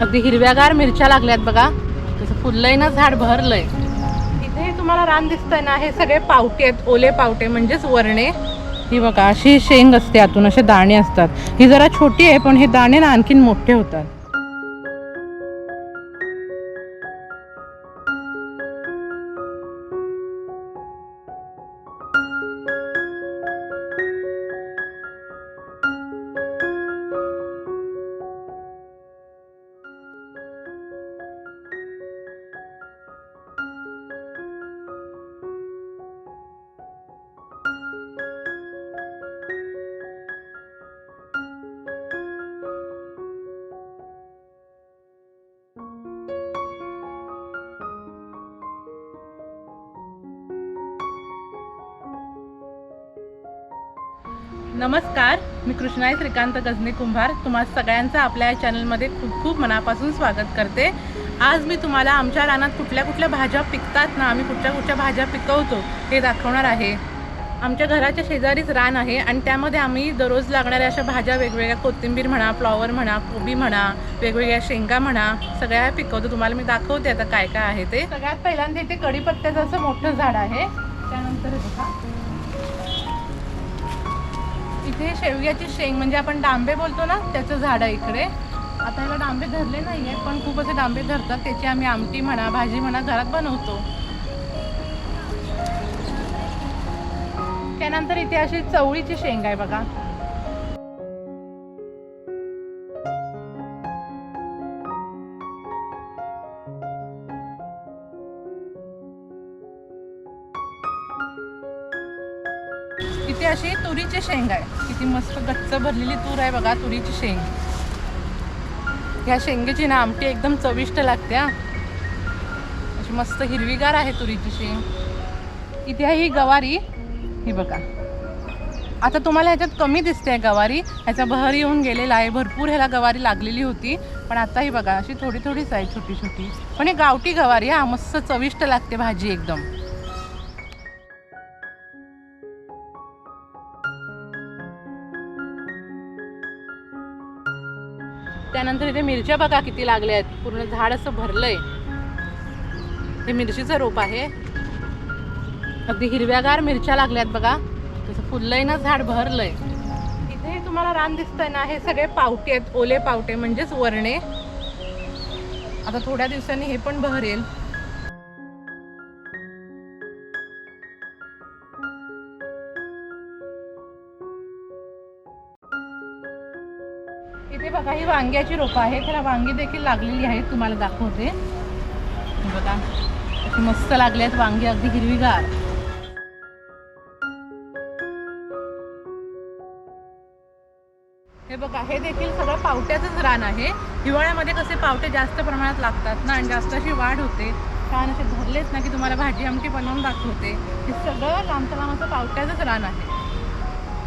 अगदी हिरव्यागार मिरच्या लागल्यात बघा. तसं फुललंय ना झाड भरलंय. इथे तुम्हाला रान दिसतंय ना हे सगळे पावटे आहेत. ओले पावटे म्हणजेच वरणे. ही बघा अशी शेंग असते आतून असे दाणे असतात. ही जरा छोटी आहे पण हे दाणे ना आणखीन मोठे होतात. नमस्कार मी कृष्णाई श्रीकांत गजने कुंभार. तुम्हा सगळ्यांचं आपल्या या चॅनलमध्ये खूप खूप मनापासून स्वागत करते. आज मी तुम्हाला आमच्या रानात कुठल्या कुठल्या भाज्या पिकतात ना आम्ही कुठल्या कुठल्या भाज्या पिकवतो हे दाखवणार आहे. आमच्या घराच्या शेजारीच रान आहे आणि त्यामध्ये आम्ही दररोज लागणाऱ्या अशा भाज्या वेगवेगळ्या कोथिंबीर म्हणा फ्लॉवर म्हणा कोबी म्हणा वेगवेगळ्या शेंगा म्हणा सगळ्या पिकवतो. तुम्हाला मी दाखवते आता काय काय आहे ते. सगळ्यात पहिल्यांदा इथे कढीपत्त्याचं असं मोठं झाड आहे. त्यानंतर इथे शेवग्याची शेंग म्हणजे आपण डांबे बोलतो ना त्याचं झाड आहे इकडे. आता याला डांबे धरले नाही आहेत पण खूप असे डांबे धरतात त्याची आम्ही आमटी म्हणा भाजी म्हणा घरात बनवतो. त्यानंतर इथे अशी चवळीची शेंग आहे बघा. अशी तुरीची शेंग आहे. किती मस्त गच्च भरलेली तूर आहे बघा तुरीची शेंग. ह्या शेंगेची ना आमटी एकदम चविष्ट लागते हा. अशी मस्त हिरवीगार आहे तुरीची शेंग. इथे आहे ही गवारी. ही बघा. आता तुम्हाला ह्याच्यात कमी दिसते गवारी. ह्याचा बहर येऊन गेलेला आहे. भरपूर ह्याला गवारी लागलेली होती. पण आता ही बघा अशी थोडी थोडीच आहे छोटी छोटी पण ही गावठी गवारी हा मस्त चविष्ट लागते भाजी एकदम. त्यानंतर इथे मिरच्या बघा किती लागल्या आहेत. पूर्ण झाड असं भरलंय. हे मिरचीचं रोप आहे. अगदी हिरव्यागार मिरच्या लागल्यात बघा. तसं फुललंय ना झाड भरलंय. इथे तुम्हाला रान दिसतंय ना हे सगळे पावटे आहेत ओले पावटे म्हणजेच वरणे. आता थोड्या दिवसांनी हे पण बहरेल. इथे बघा ही वांग्याची रोपं आहे त्याला वांगी देखील लागलेली आहेत तुम्हाला दाखवते. बघा अशी मस्त लागले आहेत वांगी अगदी हिरवीगार. हे बघा हे देखील सगळं पावट्याचंच रान आहे. हिवाळ्यामध्ये कसे पावटे जास्त प्रमाणात लागतात ना आणि जास्त अशी वाढ होते. छान असे भरलेच ना की तुम्हाला भाजी आमटी बनवून दाखवते. हे सगळं लांबचं लांबचं पावट्याचंच रान आहे.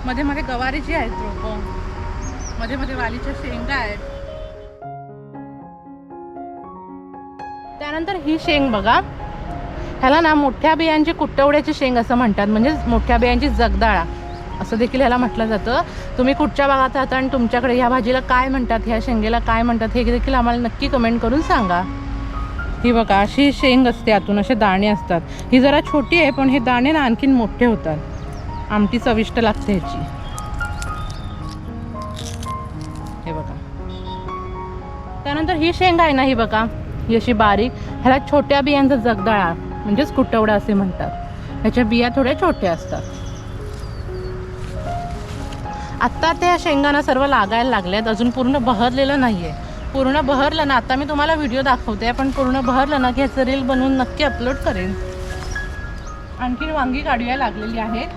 मध्ये मध्ये गवारीची आहेत रोपं. मध्ये मध्ये वालीच्या शेंगा आहेत. त्यानंतर ही शेंग बघा. ह्याला ना मोठ्या बियांची कुट्टवड्याची शेंग असं म्हणतात. म्हणजे मोठ्या बियांची जगदाळा. असं देखील ह्याला म्हटलं जातं. तुम्ही कुठच्या भागात राहता आणि तुमच्याकडे ह्या भाजीला काय म्हणतात? ह्या शेंगेला काय म्हणतात? हे देखील आम्हाला नक्की कमेंट करून सांगा. ही बघा अशी शेंग असते. आतून असे दाणे असतात. ही जरा छोटी आहे पण हे दाणे ना आणखीन मोठे होतात. आमटी चविष्ट लागते ह्याची. त्यानंतर ही शेंगा आहे ना ही बघा ही अशी बारीक. ह्याला छोट्या बियांचा जगदाळा म्हणजेच कुटवडा असे म्हणतात. ह्याच्या बिया थोड्या छोट्या असतात. आत्ता त्या शेंगांना सर्व लागायला लागल्यात अजून पूर्ण बहरलेलं नाही आहे पूर्ण बहरलं ना आता मी तुम्हाला व्हिडिओ दाखवते पण पूर्ण बहरलं ना की ह्याचं रील बनवून नक्की अपलोड करेन. आणखीन वांगी काढूया लागलेली आहेत.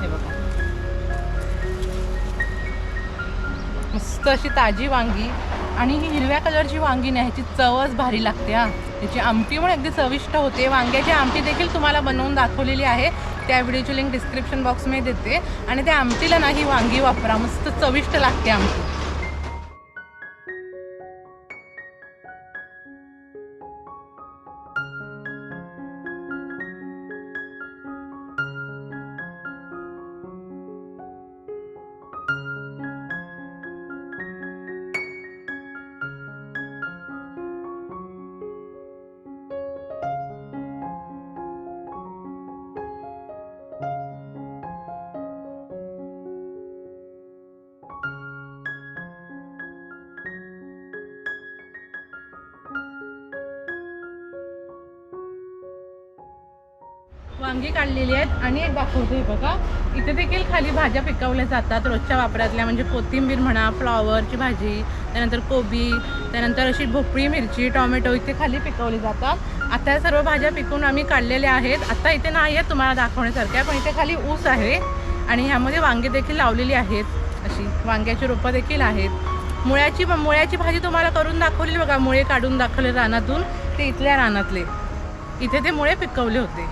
हे बघा. मस्त अशी ताजी वांगी आणि ही हिरव्या कलरची वांगी नाही ह्याची चवच भारी लागते हा. त्याची आमटी पण अगदी चविष्ट होते. वांग्याची आमटी देखील तुम्हाला बनवून दाखवलेली आहे. त्या व्हिडिओची लिंक डिस्क्रिप्शन बॉक्समध्ये देते. आणि त्या आमटीला ना ही वांगी वापरा. मस्त चविष्ट लागते आमटी. वांगी काढलेली आहेत आणि एक दाखवते बघा. इथे देखील खाली भाज्या पिकवल्या जातात रोजच्या वापरातल्या म्हणजे कोथिंबीर म्हणा फ्लॉवरची भाजी त्यानंतर कोबी त्यानंतर अशी भोपळी मिरची टोमॅटो इथे खाली पिकवली जातात. आता या सर्व भाज्या पिकवून आम्ही काढलेल्या आहेत. आता इथे नाही आहेत तुम्हाला दाखवण्यासारख्या पण इथे खाली ऊस आहे आणि ह्यामध्ये वांगे देखील लावलेली आहेत. अशी वांग्याची रोपं देखील आहेत. मुळ्याची मुळ्याची भाजी तुम्हाला करून दाखवली बघा. मुळे काढून दाखवले रानातून ते इथल्या रानातले. इथे ते मुळे पिकवले होते.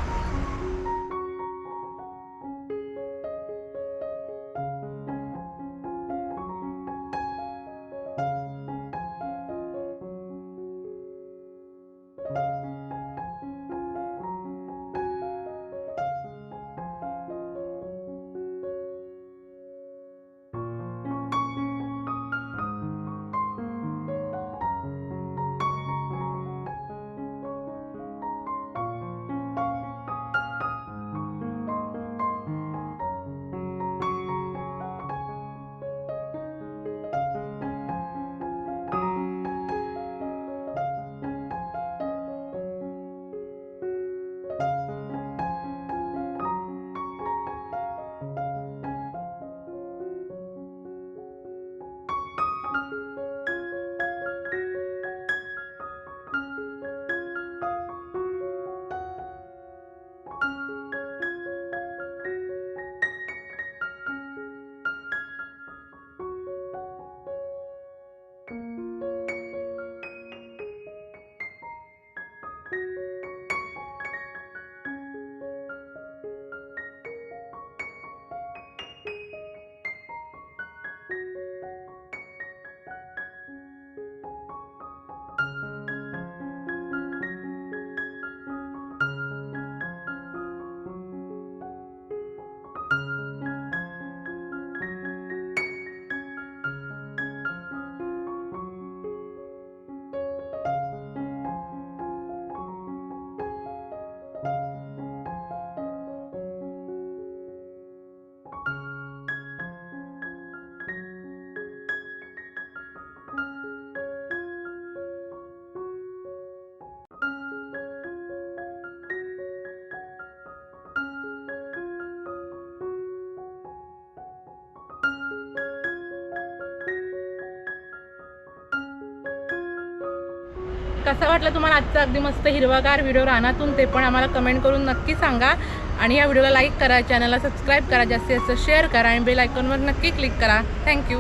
कसा वाटला तुम्हाला आजचा अगदी मस्त हिरवागार व्हिडिओ रानातून ते पण आम्हाला कमेंट करून नक्की सांगा. आणि या व्हिडिओला लाईक करा चॅनलला सबस्क्राईब करा जास्तीत जास्त शेअर करा आणि बेल आयकॉनवर नक्की क्लिक करा. थँक्यू